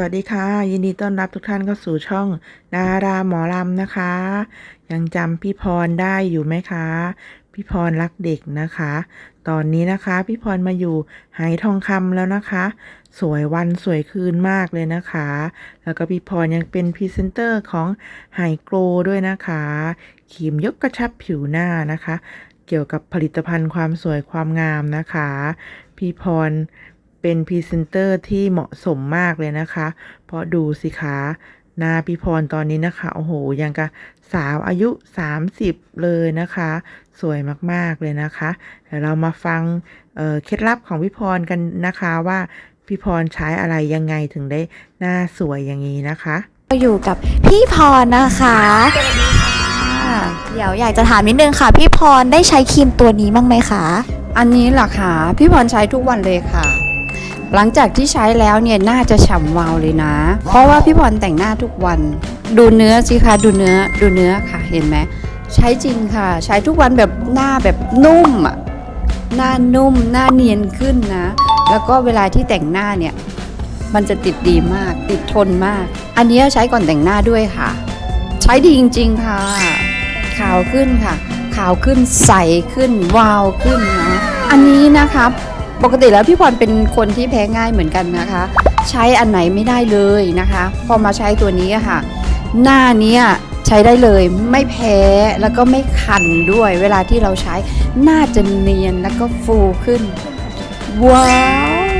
วัสดีค่ะ ยินดีต้อนรับทุกท่านเข้าสู่ช่องดาราหมอลำนะคะ ยังจำพี่พรได้อยู่ไหมคะ พี่พรรักเด็กนะคะ ตอนนี้นะคะพี่พรมาอยู่ไหทองคำแล้วนะคะ สวยวันสวยคืนมากเลยนะคะ แล้วก็พี่พรยังเป็นพรีเซนเตอร์ของไฮโกลด้วยนะคะครีมยกกระชับผิวหน้านะคะ เกี่ยวกับผลิตภัณฑ์ความสวยความงามนะคะ พี่พร เป็นพรีเซนเตอร์ที่เหมาะสมมากเลยนะคะ เพราะดูสิคะหน้าพี่พรตอนนี้นะคะ โอ้โห ยังกับสาวอายุ 30 เลยนะคะ สวยมากๆเลยนะคะเดี๋ยวเรามาฟังเอ่อเคล็ดลับของพี่พรกันนะคะว่าพี่พรใช้อะไรยังไงถึงได้หน้าสวยอย่างนี้นะคะเราอยู่กับพี่พรนะคะอ่าเดี๋ยวอยากจะถามนิดนึงค่ะ พี่พรได้ใช้ครีมตัวนี้บ้างไหมคะ อันนี้เหรอคะพี่พรใช้ทุกวันเลยค่ะ หลังจากที่ใช้แล้วเนี่ยน่าจะฉ่ำวาวเลยนะ เพราะว่าพี่พรแต่งหน้าทุกวัน ดูเนื้อสิคะดูเนื้อดูเนื้อค่ะเห็นไหมใช้จริงค่ะ ใช้ทุกวันแบบหน้าแบบนุ่มอะหน้านุ่มหน้าเนียนขึ้นนะ แล้วก็เวลาที่แต่งหน้าเนี่ยมันจะติดดีมาก ติดทนมาก อันนี้ใช้ก่อนแต่งหน้าด้วยค่ะ ใช้ดีจริง ๆค่ะ ขาวขึ้นค่ะ ขาวขึ้นใสขึ้นวาวขึ้นนะ อันนี้นะครับ ปกติแล้วพี่พรเป็นคนที่แพ้ง่ายเหมือนกันนะคะ ใช้อันไหนไม่ได้เลยนะคะ พอมาใช้ตัวนี้ค่ะ หน้านี้ใช้ได้เลยไม่แพ้แล้วก็ไม่คันด้วย เวลาที่เราใช้หน้าจะเนียนแล้วก็ฟูขึ้น ว้าว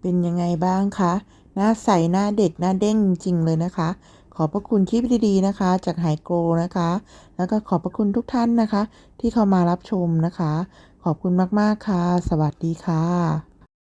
เป็นยังไงบ้างคะ หน้าใสหน้าเด็กหน้าเด้งจริงเลยนะคะ ขอบพระคุณคลิปดีๆนะคะ จากไฮโกรนะคะ แล้วก็ขอบพระคุณทุกท่านนะคะ ที่เข้ามารับชมนะคะ ขอบคุณมากๆค่ะ สวัสดีค่ะ